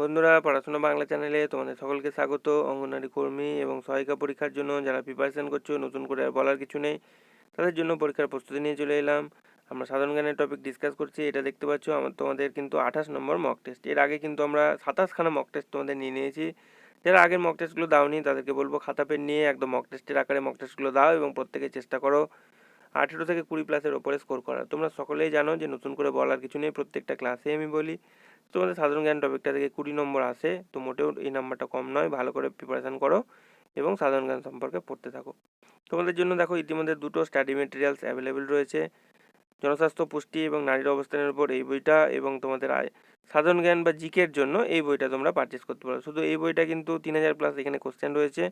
বন্ধুরা, পড়াশোনা বাংলা চ্যানেলে তোমাদের সকলকে স্বাগত। অঙ্গনারী কর্মী এবং সহায়িকা পরীক্ষার জন্য যারা প্রিপারেশন করছ, নতুন করে আর বলার কিছু নেই, তাদের জন্য পরীক্ষার প্রস্তুতি নিয়ে চলে এলাম। আমরা সাধারণ জ্ঞানের টপিক ডিসকাস করছি, এটা দেখতে পাচ্ছ, আমার তোমাদের কিন্তু আঠাশ নম্বর মক টেস্ট এর আগে কিন্তু আমরা সাতাশখানা মক টেস্ট তোমাদের নিয়ে নিয়েছি। যারা আগের মক টেস্টগুলো দাওনি, তাদেরকে বলব খাতা পেন নিয়ে একদম মক টেস্টের আকারে মক টেস্টগুলো দাও এবং প্রত্যেকে চেষ্টা করো আঠেরো থেকে কুড়ি প্লাসের ওপরে স্কোর করা তোমরা সকলেই জানো যে নতুন করে বলার কিছু নেই, প্রত্যেকটা ক্লাসে আমি বলি। তোমাদের সাধারণ জ্ঞান টপিকটা থেকে কুড়ি নম্বর আসে তো মোটেও এই নাম্বারটা কম নয়, ভালো করে প্রিপারেশান করো এবং সাধারণ জ্ঞান সম্পর্কে পড়তে থাকো। তোমাদের জন্য দেখো ইতিমধ্যে দুটো স্টাডি মেটেরিয়ালস অ্যাভেলেবেল রয়েছে। জনস্বাস্থ্য, পুষ্টি এবং নারীর অবস্থানের উপর এই বইটা এবং তোমাদের আয়- সাধারণ জ্ঞান বা জিকের জন্য এই বইটা তোমরা পারচেস করতে পারো। শুধু এই বইটা কিন্তু তিন হাজার প্লাস এখানে কোশ্চেন রয়েছে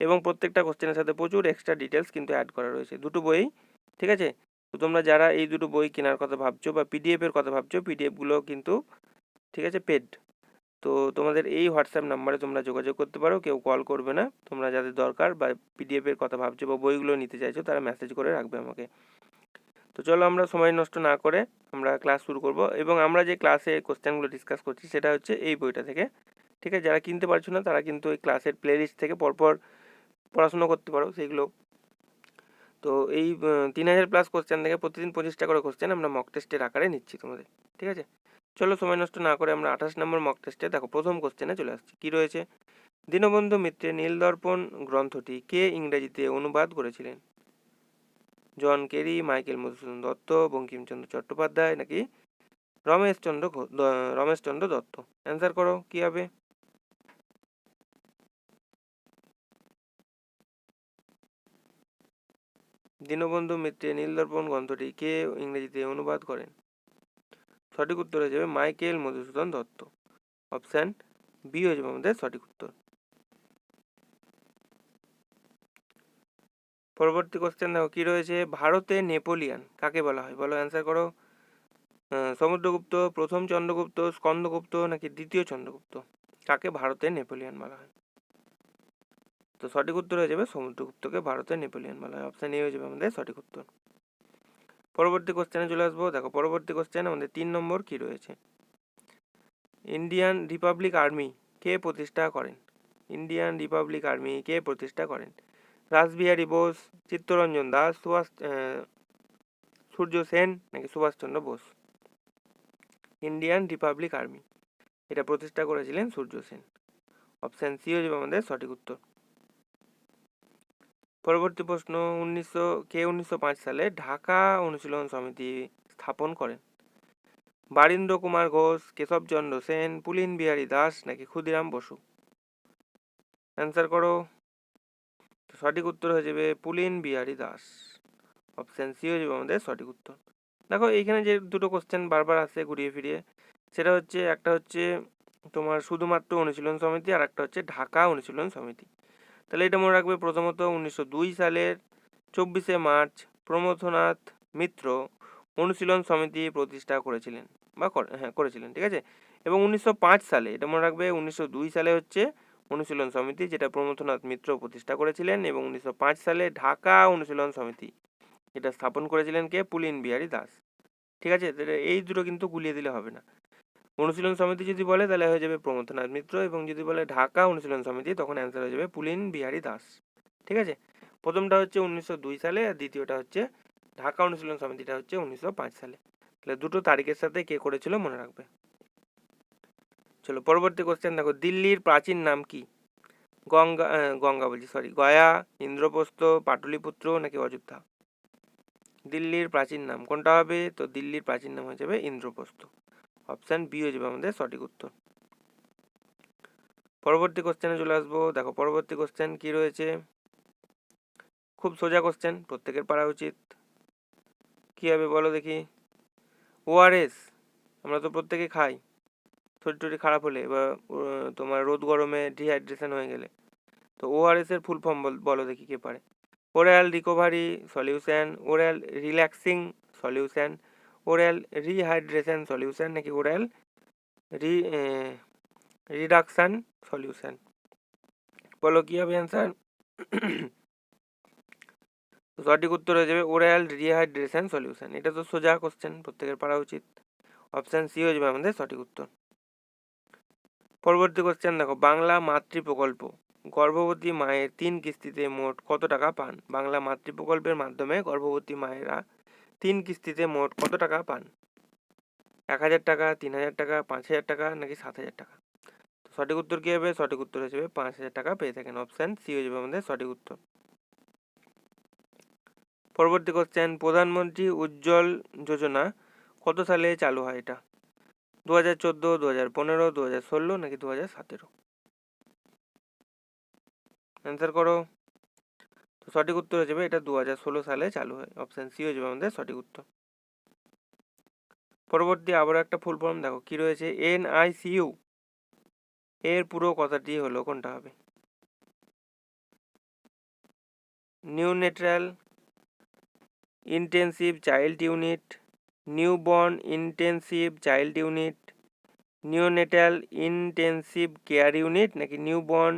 এবং প্রত্যেকটা কোশ্চেনের সাথে প্রচুর এক্সট্রা ডিটেলস কিন্তু অ্যাড করা রয়েছে। দুটো বই, ঠিক আছে? তো তোমরা যারা এই দুটো বই কেনার কথা ভাবছ বা পিডিএফের কথা ভাবছ পিডিএফগুলো কিন্তু ঠিক আছে পেড তো তোমাদের এই হোয়াটসঅ্যাপ নাম্বারে তোমরা যোগাযোগ করতে পারো, কেউ কল করবে না। তোমরা যাদের দরকার বা পিডিএফ এর কথা ভাবছ বা বইগুলো নিতে চাইছো, তারা মেসেজ করে রাখবে আমাকে। তো চলো আমরা সময় নষ্ট না করে আমরা ক্লাস শুরু করব এবং আমরা যে ক্লাসে কোশ্চেনগুলো ডিসকাস করছি, সেটা হচ্ছে এই বইটা থেকে। ঠিক আছে, যারা কিনতে পারছ না, তারা কিন্তু এই ক্লাসের প্লেলিস্ট থেকে পরপর পড়াশোনা করতে পারো সেইগুলো তো এই তিন হাজার প্লাস কোশ্চেন থেকে প্রতিদিন পঁচিশটা করে কোশ্চেন আমরা মক টেস্টের আকারে নিচ্ছি তোমাদের। ঠিক আছে? চলো সময় নষ্ট না করে আমরা আঠাশ নম্বর মক টেস্টে দেখো প্রথম কোশ্চেনে চলে আসছি। কি রয়েছে? দীনবন্ধু মিত্রের নীলদর্পণ গ্রন্থটি কে ইংরেজিতে অনুবাদ করেছিলেন? John Carey, Michael Madhusudan Dutt, Bankimchandra Chattopadhyay নাকি রমেশচন্দ্র রমেশচন্দ্র দত্ত? অ্যান্সার করো, কি হবে? দীনবন্ধু মিত্রের নীলদর্পণ গ্রন্থটি কে ইংরেজিতে অনুবাদ করেন? সঠিক উত্তর হয়ে যাবে Michael Madhusudan Dutt. Option B হয়ে যাবে আমাদের সঠিক উত্তর। পরবর্তী কোশ্চেন দেখো, কি রয়েছে? ভারতে নেপোলিয়ান কাকে বলা হয়? বলো অ্যান্সার করো। সমুদ্রগুপ্ত, প্রথম চন্দ্রগুপ্ত, স্কন্দগুপ্ত নাকি দ্বিতীয় চন্দ্রগুপ্ত? কাকে ভারতে নেপোলিয়ান বলা হয়? তো সঠিক উত্তর হয়ে যাবে সমুদ্রগুপ্তকে ভারতে নেপোলিয়ান বলা হয়। অপশান এ হয়ে যাবে আমাদের সঠিক উত্তর। পরবর্তী কোশ্চেনে চলে আসব। দেখো, পরবর্তী কোশ্চেন আমাদের তিন নম্বর কি রয়েছে? ইন্ডিয়ান রিপাবলিক আর্মি কে প্রতিষ্ঠা করেন? ইন্ডিয়ান রিপাবলিক আর্মি কে প্রতিষ্ঠা করেন? রাসবিহারী বোস, চিত্তরঞ্জন দাস, সুভাষ সূর্য সেন নাকি Subhashchandra Bose? Indian republic army এটা প্রতিষ্ঠা করেছিলেন সূর্য সেন। অপশান সি হয়ে যাবে আমাদের সঠিক উত্তর। পরবর্তী প্রশ্ন, উনিশশো, কে উনিশশো পাঁচ সালে ঢাকা অনুশীলন সমিতি স্থাপন করেন? বারীন্দ্র কুমার ঘোষ, কেশবচন্দ্র সেন, পুলিন বিহারী দাস নাকি ক্ষুদিরাম বসু? অ্যান্সার করো। সঠিক উত্তর হয়ে যাবে পুলিন বিহারী দাস। অপশান সি হয়ে যাবে আমাদের সঠিক উত্তর। দেখো, এইখানে যে দুটো কোশ্চেন বারবার আসে ঘুরিয়ে ফিরিয়ে, সেটা হচ্ছে, একটা হচ্ছে তোমার শুধুমাত্র অনুশীলন সমিতি আর একটা হচ্ছে ঢাকা অনুশীলন সমিতি। তাহলে এটা মনে রাখবে প্রথমত উনিশশো দুই সালের চব্বিশে মার্চ প্রমথনাথ মিত্র অনুশীলন সমিতি প্রতিষ্ঠা করেছিলেন বা হ্যাঁ করেছিলেন, ঠিক আছে? এবং উনিশশো পাঁচ সালে, এটা মনে রাখবে উনিশশো দুই সালে হচ্ছে অনুশীলন সমিতি যেটা প্রমথনাথ মিত্র প্রতিষ্ঠা করেছিলেন এবং উনিশশো পাঁচ সালে ঢাকা অনুশীলন সমিতি এটা স্থাপন করেছিলেন কে? পুলিন বিহারী দাস। ঠিক আছে? এই দুটো কিন্তু গুলিয়ে দিলে হবে না। অনুশীলন সমিতি যদি বলে, তাহলে হয়ে যাবে প্রমথনাথ মিত্র এবং যদি বলে ঢাকা অনুশীলন সমিতি, তখন অ্যান্সার হয়ে যাবে পুলিন বিহারী দাস। ঠিক আছে? প্রথমটা হচ্ছে উনিশশো দুই সালে আর দ্বিতীয়টা হচ্ছে ঢাকা অনুশীলন সমিতিটা হচ্ছে উনিশশো পাঁচ সালে। তাহলে দুটো তারিখের সাথে কে করেছিল মনে রাখবে? চলো, পরবর্তী কোশ্চেন দেখো, দিল্লির প্রাচীন নাম কি? গঙ্গা গঙ্গা বলছি সরি গয়া, ইন্দ্রপ্রস্থ, পাটলিপুত্র নাকি অযোধ্যা? দিল্লির প্রাচীন নাম কোনটা হবে? তো দিল্লির প্রাচীন নাম হয়ে যাবে ইন্দ্রপ্রস্থ। অপশান বি হয়ে যাবে আমাদের সঠিক উত্তর। পরবর্তী কোশ্চেনে চলে আসব। দেখো, পরবর্তী কোশ্চেন কি রয়েছে? খুব সোজা কোশ্চেন প্রত্যেকের পারা উচিত। কি হবে বলো দেখি? ওআরএস আমরা তো প্রত্যেকে খাই। শরীর টরীর খারাপ হলে বা তোমার রোদ গরমে ডিহাইড্রেশন হয়ে গেলে। তো ওআরএস এর ফুল ফর্ম বলো দেখি কে পারে। Oral recovery solution oral relaxing solution oral rehydration solution নাকি ওরাল রি রিডাকশান সলিউশন বলো, কি হবে অ্যান্সার সঠিক উত্তর হয়ে যাবে ওরাল রিহাইড্রেশন সলিউশন এটা তো সোজা কোশ্চেন প্রত্যেকের পারা উচিত। অপশান সি হয়ে যাবে আমাদের সঠিক উত্তর। পরবর্তী কোশ্চেন দেখো, বাংলা মাতৃ প্রকল্প গর্ভবতী মায়ের তিন কিস্তিতে মোট কত টাকা পান? বাংলা মাতৃ প্রকল্পের মাধ্যমে গর্ভবতী মায়েরা তিন কিস্তিতে মোট কত টাকা পান? এক হাজার টাকা, তিন হাজার টাকা, পাঁচ হাজার টাকা নাকি সাত হাজার টাকা? তো সঠিক উত্তর কী হবে? সঠিক উত্তর হিসেবে পাঁচ হাজার টাকা পেয়ে থাকেন। অপশান সি হয়ে যাবে আমাদের সঠিক উত্তর। পরবর্তী কোশ্চেন প্রধানমন্ত্রী উজ্জ্বল যোজনা কত সালে চালু হয় এটা? দু হাজার চোদ্দ দু হাজার পনেরো দু হাজার ষোলো নাকি দু হাজার সতেরো? অ্যান্সার করো। তো সঠিক উত্তর হয়ে যাবে এটা দু হাজার ষোলো সালে চালু হয়। অপশান সি হয়ে যাবে আমাদের সঠিক উত্তর। পরবর্তী আবার একটা ফুল ফর্ম দেখো, কি রয়েছে? এন আই সিইউ এর পুরো কথাটি হলো কোনটা হবে? New neutral intensive child unit newborn intensive child unit neonatal intensive care unit নাকি newborn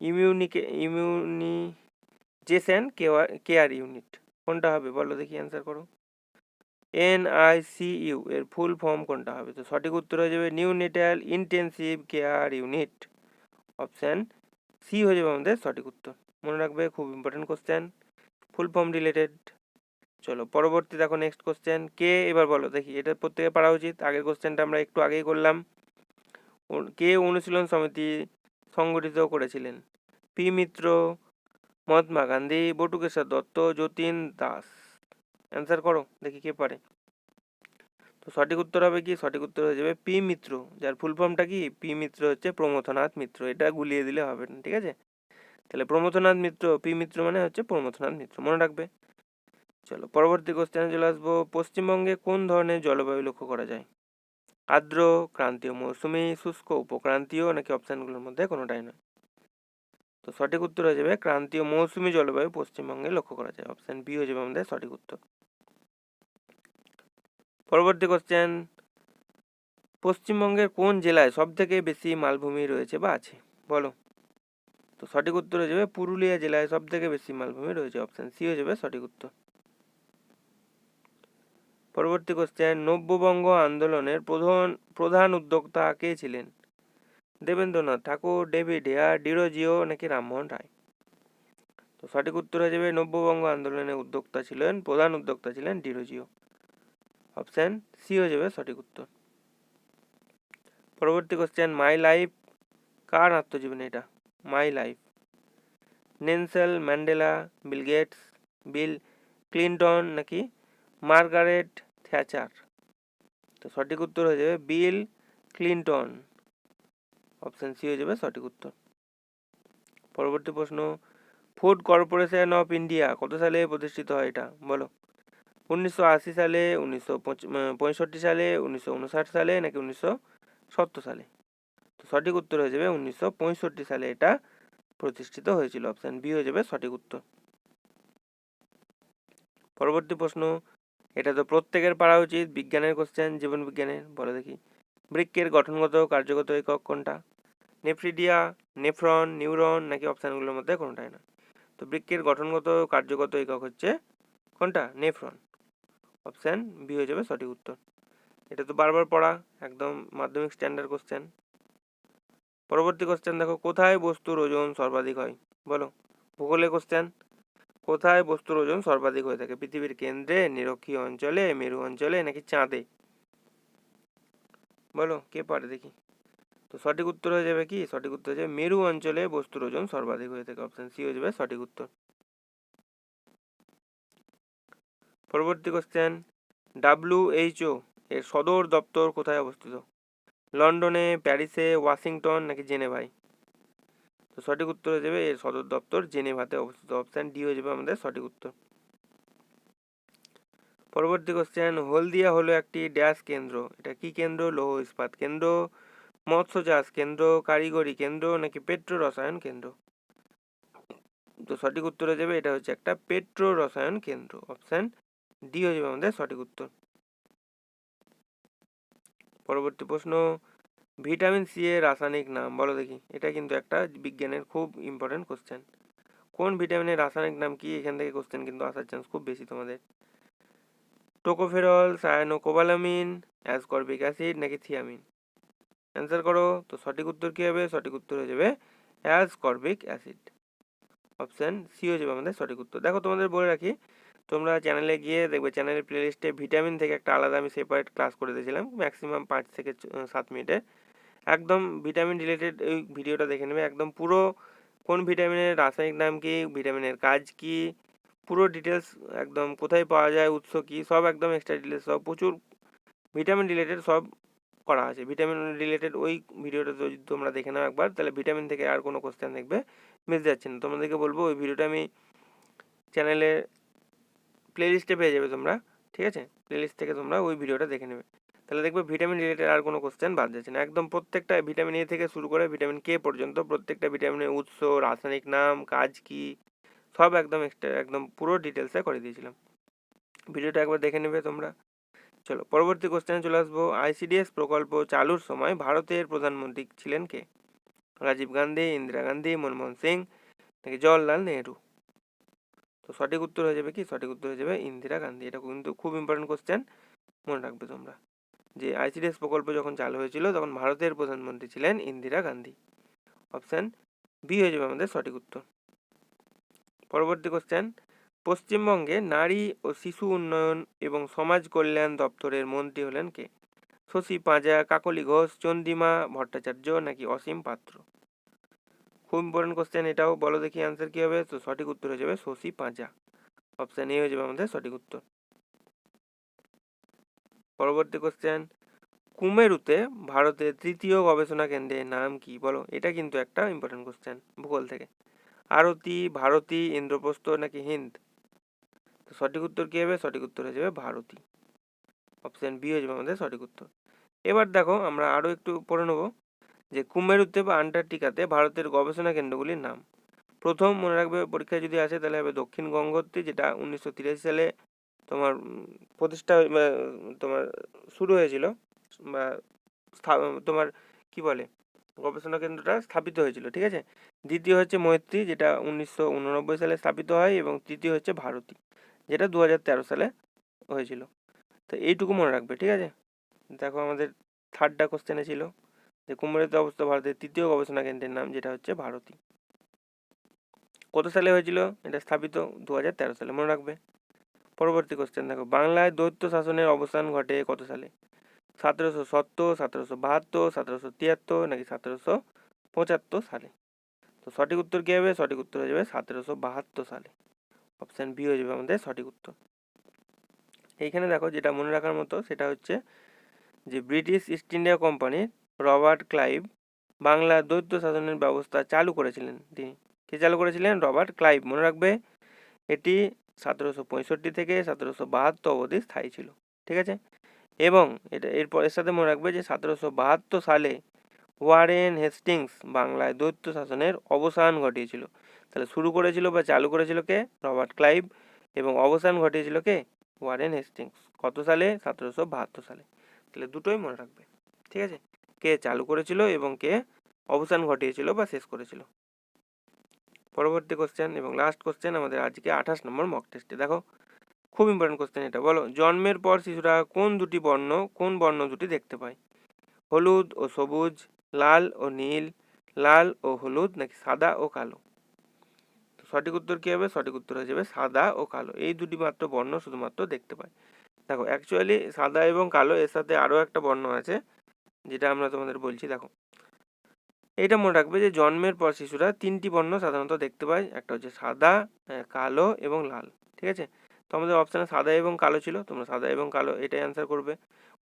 immuni immunization care care unit. কোনটা হবে? বলো দেখি অ্যান্সার করো। এন আই সি ইউ এর ফুল ফর্ম কোনটা হবে? তো সঠিক উত্তর হয়ে যাবে neonatal intensive care unit. Option C হয়ে যাবে আমাদের সঠিক উত্তর। মনে রাখবে খুব important question full form related. চলো পরবর্তী দেখো নেক্সট কোশ্চেন কে? এবার বলো দেখি, এটা প্রত্যেকে পারা উচিত। আগের কোশ্চেনটা আমরা একটু আগেই করলাম। কে অনুশীলন সমিতি সংগঠিত করেছিলেন? পি মিত্র মহাত্মা গান্ধী, বটুকেশ্বর দত্ত, যতীন দাস। অ্যান্সার করো, দেখি কে পারে। তো সঠিক উত্তর হবে কি? সঠিক উত্তর হয়ে যাবে পি মিত্র, যার ফুল ফর্মটা কি? পি মিত্র হচ্ছে প্রমথনাথ মিত্র, এটা গুলিয়ে দিলে হবে না, ঠিক আছে? তাহলে প্রমথনাথ মিত্র, পি মিত্র মানে হচ্ছে প্রমথনাথ মিত্র, মনে রাখবে? চলো, পরবর্তী কোশ্চেনে চলে আসব, পশ্চিমবঙ্গে কোন ধরনের জলবায়ু লক্ষ্য করা যায়? আর্দ্র, ক্রান্তীয় মৌসুমী, শুষ্ক, উপক্রান্তীয়, নাকি অপশানগুলোর মধ্যে কোনোটাই নয়? তো সঠিক উত্তর হয়ে যাবে ক্রান্তীয় মৌসুমী জলবায়ু পশ্চিমবঙ্গে লক্ষ্য করা যায়। অপশান বি হয়ে যাবে আমাদের সঠিক উত্তর। পরবর্তী কোশ্চেন পশ্চিমবঙ্গের কোন জেলায় সব থেকে বেশি মালভূমি রয়েছে বা আছে? বলো। তো সঠিক উত্তর হয়ে যাবে পুরুলিয়া জেলায় সব থেকে বেশি মালভূমি রয়েছে। অপশান সি হয়ে যাবে সঠিক উত্তর। পরবর্তী কোশ্চেন নব্যবঙ্গ আন্দোলনের প্রধান প্রধান উদ্যোক্তা কে ছিলেন? Debendranath Thakur, David Hare Derozio নাকি রামমোহন রায়? তো সঠিক উত্তর হয়ে যাবে, নব্যবঙ্গ আন্দোলনের উদ্যোক্তা ছিলেন, প্রধান উদ্যোক্তা ছিলেন ডিরোজিও। অপশান সি হয়ে যাবে সঠিক উত্তর। পরবর্তী কোশ্চেন মাই লাইফ কার আত্মজীবনী এটা? My life Nelson Mandela, Bill Gates, Bill Clinton নাকি মার্গারেট থ্যাচার? তো সঠিক উত্তর হয়ে যাবে, বিল ক্লিন্টন। অপশান সি হয়ে যাবে সঠিক উত্তর। পরবর্তী প্রশ্ন ফুড কর্পোরেশন অফ ইন্ডিয়া কত সালে প্রতিষ্ঠিত হয় এটা? বলো। উনিশশো আশি সালে, উনিশশো পঁয়ষট্টি সালে, উনিশশো উনষাট সালে নাকি উনিশশো সত্তর সালে? তো সঠিক উত্তর হয়ে যাবে উনিশশো পঁয়ষট্টি সালে এটা প্রতিষ্ঠিত হয়েছিল। অপশান বি হয়ে যাবে সঠিক উত্তর। পরবর্তী প্রশ্ন, এটা তো প্রত্যেকের পারা উচিত, বিজ্ঞানের কোশ্চেন জীবন বিজ্ঞানের, বলে দেখি। বৃক্কের গঠনগত কার্যগত একক কোনটা? নেফ্রিডিয়া নেফ্রন নিউরন নাকি অপশানগুলোর মধ্যে কোনটাই না। তো বৃক্কের গঠনগত, কার্যগত একক হচ্ছে কোনটা? নেফ্রন অপশান বি হয়ে যাবে সঠিক উত্তর। এটা তো বারবার পড়া, একদম মাধ্যমিক স্ট্যান্ডার্ড কোশ্চেন পরবর্তী কোশ্চেন দেখো, কোথায় বস্তুর ওজন সর্বাধিক হয়? বলো ভূগোলে কোশ্চেন কোথায় বস্তুর ওজন সর্বাধিক হয়ে থাকে? পৃথিবীর কেন্দ্রে নিরক্ষীয় অঞ্চলে, মেরু অঞ্চলে নাকি চাঁদে? বলো, কে পারে দেখি। তো সঠিক উত্তর হয়ে যাবে কি? সঠিক উত্তর হয়ে মেরু অঞ্চলে বস্তুর ওজন সর্বাধিক হয়ে থাকে। অপশন সি হয়ে যাবে সঠিক উত্তর। পরবর্তী কোশ্চেন ডাব্লিউএইচও এর সদর দপ্তর কোথায় অবস্থিত? লন্ডনে, প্যারিসে, ওয়াশিংটন নাকি জেনেভায়? তো সঠিক উত্তর হয়ে যাবে এর সদর দপ্তর জেনেভাতে অবস্থিত। অপশান ডি হয়ে যাবে আমাদের সঠিক উত্তর। পরবর্তী কোশ্চেন হলদিয়া হলো একটি ড্যাশ কেন্দ্র। এটা কি কেন্দ্র? লৌহ ইস্পাত কেন্দ্র। মৎস্য চাষ কেন্দ্র, কারিগরি কেন্দ্র, নাকি পেট্রো রসায়ন কেন্দ্র? তো সঠিক উত্তর হয়ে যাবে এটা হচ্ছে একটা পেট্রো রসায়ন কেন্দ্র। অপশান ডি হয়ে যাবে আমাদের সঠিক উত্তর। পরবর্তী প্রশ্ন, ভিটামিন সি এর রাসায়নিক নাম, বলো দেখি। এটা কিন্তু একটা বিজ্ঞানের খুব ইম্পর্টেন্ট কোশ্চেন কোন ভিটামিনের রাসায়নিক নাম কি? এখান থেকে কোশ্চেন কিন্তু আসার চান্স খুব বেশি তোমাদের। টোকোফেরল, সায়ানোকোবালামিন, অ্যাসকর্বিক অ্যাসিড, নাকি থিয়ামিন? অ্যান্সার করো। তো সঠিক উত্তর কী হবে? সঠিক উত্তর হয়ে যাবে as ascorbic acid option C হয়ে যাবে আমাদের সঠিক উত্তর। দেখো তোমাদের বলে রাখি, তোমরা চ্যানেলে গিয়ে দেখবে চ্যানেলের প্লেলিস্টে ভিটামিন থেকে একটা আলাদা আমি সেপারেট ক্লাস করে দিয়েছিলাম ম্যাক্সিমাম পাঁচ থেকে সাত মিনিটে। একদম ভিটামিন রিলেটেড ওই ভিডিওটা দেখে নেবে। একদম পুরো কোন ভিটামিনের রাসায়নিক নাম কি ভিটামিনের কাজ কি, পুরো ডিটেলস একদম কোথায় পাওয়া যায়, উৎস কি, সব একদম এক্সট্রা ডিটেলস সব প্রচুর ভিটামিন রিলেটেড সব করা আছে। ভিটামিন রিলেটেড ওই ভিডিওটা যদি তোমরা দেখে নাও একবার, তাহলে ভিটামিন থেকে আর কোনো কোশ্চেন দেখবে মিস যাচ্ছে না। তোমাদেরকে বলব, ওই ভিডিওটা আমি চ্যানেলে প্লেলিস্টে পেয়ে যাবে তোমরা, ঠিক আছে? প্লেলিস্ট থেকে তোমরা ওই ভিডিওটা দেখে নেবে। তাহলে দেখবে ভিটামিন রিলেটেড আর কোনো কোশ্চেন বাদ যাচ্ছে না। একদম প্রত্যেকটা ভিটামিন এ থেকে শুরু করে ভিটামিন কে পর্যন্ত প্রত্যেকটা ভিটামিনের উৎস, রাসায়নিক নাম, কাজ কি, সব একদম এক্সট্রা একদম পুরো ডিটেলসে করে দিয়েছিলাম। ভিডিওটা একবার দেখে নেবে তোমরা। চলো, পরবর্তী কোশ্চেনে চলে আসব। আইসিডিএস প্রকল্প চালুর সময় ভারতের প্রধানমন্ত্রী ছিলেন কে? রাজীব গান্ধী, ইন্দিরা গান্ধী, মনমোহন সিং নাকি জওয়াহরলাল নেহরু? তো সঠিক উত্তর হয়ে যাবে কি? সঠিক উত্তর হয়ে যাবে ইন্দিরা গান্ধী। এটা কিন্তু খুব ইম্পর্টেন্ট কোশ্চেন মনে রাখবে তোমরা। যে আইসিডিএস প্রকল্প যখন চালু হয়েছিল, তখন ভারতের প্রধানমন্ত্রী ছিলেন ইন্দিরা গান্ধী। অপশান বি হয়ে যাবে আমাদের সঠিক উত্তর। পরবর্তী কোশ্চেন পশ্চিমবঙ্গে নারী ও শিশু উন্নয়ন এবং সমাজ কল্যাণ দপ্তরের মন্ত্রী হলেন কে? শশী পাঁজা, কাকলি ঘোষ, চন্দ্রিমা ভট্টাচার্য নাকি অসীম পাত্র? খুব ইম্পর্টেন্ট কোশ্চেন এটাও, বলো দেখি অ্যান্সার কী হবে? তো সঠিক উত্তর হয়ে যাবে শশী পাঁজা। অপশান এ হয়ে যাবে আমাদের সঠিক উত্তর। পরবর্তী কোশ্চেন কুমেরুতে ভারতের তৃতীয় গবেষণা কেন্দ্রের নাম কি? বলো, এটা কিন্তু একটা ইম্পর্টেন্ট কোশ্চেন ভূগোল থেকে। আরতি, ভারতী, ইন্দ্রপ্রস্থ নাকি হিন্দ? সঠিক উত্তর কী হবে? সঠিক উত্তর হয়ে যাবে ভারতী। অপশান বি হয়ে যাবে আমাদের সঠিক উত্তর। এবার দেখো, আমরা আরও একটু পড়ে নেব যে কুমেরুতে বা আন্টার্কটিকাতে ভারতের গবেষণা কেন্দ্রগুলির নাম। প্রথম মনে রাখবে পরীক্ষায় যদি আসে, তাহলে হবে দক্ষিণ গঙ্গোত্রী, যেটা উনিশশো তিরাশি সালে তোমার প্রতিষ্ঠা তোমার শুরু হয়েছিল, বা তোমার কি বলে, গবেষণা কেন্দ্রটা স্থাপিত হয়েছিল, ঠিক আছে? দ্বিতীয় হচ্ছে মৈত্রী, যেটা উনিশশো উননব্বই সালে স্থাপিত হয়, এবং তৃতীয় হচ্ছে ভারতী। যেটা দু হাজার তেরো সালে হয়েছিল। তো এইটুকু মনে রাখবে, ঠিক আছে? দেখো আমাদের থার্ডটা কোশ্চেনে ছিল যে কুমারিতে অবস্থিত ভারতের তৃতীয় গবেষণা কেন্দ্রের নাম যেটা হচ্ছে ভারতী। কত সালে হয়েছিল? এটা স্থাপিত দু হাজার তেরো সালে, মনে রাখবে? পরবর্তী কোশ্চেন দেখো, বাংলায় দৈত্য শাসনের অবসান ঘটে কত সালে? সতেরোশো সত্তর, সতেরোশো বাহাত্তর, সতেরোশো তিয়াত্তর নাকি সতেরোশো পঁচাত্তর সালে? তো সঠিক উত্তর কী হবে? সঠিক উত্তর হয়ে যাবে সতেরোশো বাহাত্তর সালে। অপশান বি হয়ে যাবে আমাদের সঠিক উত্তর। এইখানে দেখো যেটা মনে রাখার মতো সেটা হচ্ছে যে British East India company Robert Clive Bangla দৈত্য শাসনের ব্যবস্থা চালু করেছিলেন তিনি। কে চালু করেছিলেন? Robert Clive. মনে রাখবে এটি সতেরোশো পঁয়ষট্টি থেকে সতেরোশো বাহাত্তর অবধি স্থায়ী ছিল। ঠিক আছে? এবং এটা এরপর এর সাথে মনে রাখবে যে সতেরোশো বাহাত্তর সালে ওয়ারেন হেস্টিংস বাংলায় দৈত্য শাসনের অবসান ঘটিয়েছিল। তাহলে শুরু করেছিল বা চালু করেছিল কে? রবার্ট ক্লাইভ এবং অবসান ঘটিয়েছিল কে? Warren Hastings. কত সালে? সতেরোশো বাহাত্তর সালে। তাহলে দুটোই মনে রাখবে। ঠিক আছে? কে চালু করেছিল এবং কে অবসান ঘটিয়েছিল বা শেষ করেছিল? পরবর্তী কোশ্চেন এবং লাস্ট কোশ্চেন আমাদের আজকে আঠাশ নম্বর মক টেস্টে দেখো, খুব ইম্পর্টেন্ট কোশ্চেন এটা। বলো, জন্মের পর শিশুরা কোন দুটি বর্ণ, কোন বর্ণ দুটি দেখতে পায়? হলুদ ও সবুজ, লাল ও নীল, লাল ও হলুদ নাকি সাদা ও কালো? সঠিক উত্তর কী হবে? সঠিক উত্তর হয়ে যাবে সাদা ও কালো। এই দুটি মাত্র বর্ণ শুধুমাত্র দেখতে পায় দেখো অ্যাকচুয়ালি সাদা এবং কালো এর সাথে আরও একটা বর্ণ আছে, যেটা আমরা তোমাদের বলছি, দেখো। এটা মনে রাখবে যে জন্মের পর শিশুরা তিনটি বর্ণ সাধারণত দেখতে পায়। একটা হচ্ছে সাদা কালো এবং লাল, ঠিক আছে? তো আমাদের অপশানে সাদা এবং কালো ছিল, তোমরা সাদা এবং কালো এটাই অ্যান্সার করবে।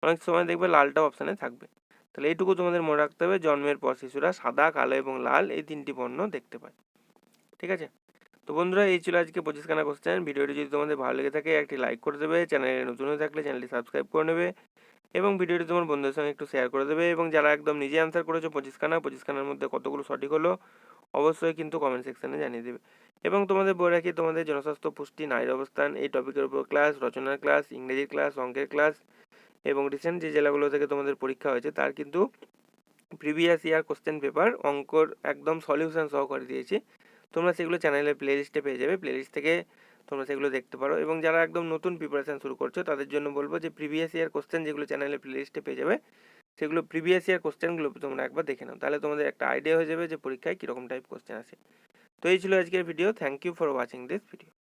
অনেক সময় দেখবে লালটা অপশানে থাকবে। তাহলে এইটুকু তোমাদের মনে রাখতে হবে, জন্মের পর শিশুরা সাদা, কালো এবং লাল এই তিনটি বর্ণ দেখতে পায়। ঠিক আছে? তো বন্ধুরা, এই ছিল আজকে পঁচিশখানা কোশ্চেন ভিডিওটি যদি তোমাদের ভালো লেগে থাকে, একটি লাইক করে দেবে। চ্যানেলে নতুন হয়ে থাকলে চ্যানেলটি সাবস্ক্রাইব করে নেবে এবং ভিডিওটি তোমার বন্ধুদের সঙ্গে একটু শেয়ার করে দেবে এবং যারা একদম নিজে অ্যান্সার করেছ পঁচিশখানা, পঁচিশখানার মধ্যে কতগুলো সঠিক হলো অবশ্যই কিন্তু কমেন্ট সেকশনে জানিয়ে দেবে। এবং তোমাদের বলে রাখি, তোমাদের জনস্বাস্থ্য পুষ্টি, নারীর অবস্থান, এই টপিকের উপর ক্লাস রচনার ক্লাস ইংরেজির ক্লাস অঙ্কের ক্লাস এবং রিসেন্ট যে জেলাগুলো থেকে তোমাদের পরীক্ষা হয়েছে, তার কিন্তু প্রিভিয়াস ইয়ার কোশ্চেন পেপার অঙ্কর একদম সলিউশন সহ করে দিয়েছি। তোমরা সেগুলো চ্যানেলের প্লেলিস্টে পেয়ে যাবে। প্লেলিস্ট থেকে তোমরা সেগুলো দেখতে পারো এবং যারা একদম নতুন প্রিপারেশান শুরু করছ, তাদের জন্য বলব যে প্রিভিয়াস ইয়ার কোশ্চেন যেগুলো চ্যানেলের প্লেলিস্টে পেয়ে যাবে, সেগুলো প্রিভিয়াস ইয়ার কোশ্চেনগুলো তোমরা একবার দেখে নাও। তাহলে তোমাদের একটা আইডিয়া হয়ে যাবে যে পরীক্ষায় কীরকম টাইপ কোশ্চেন আছে তো এই ছিল আজকের video thank you for watching this video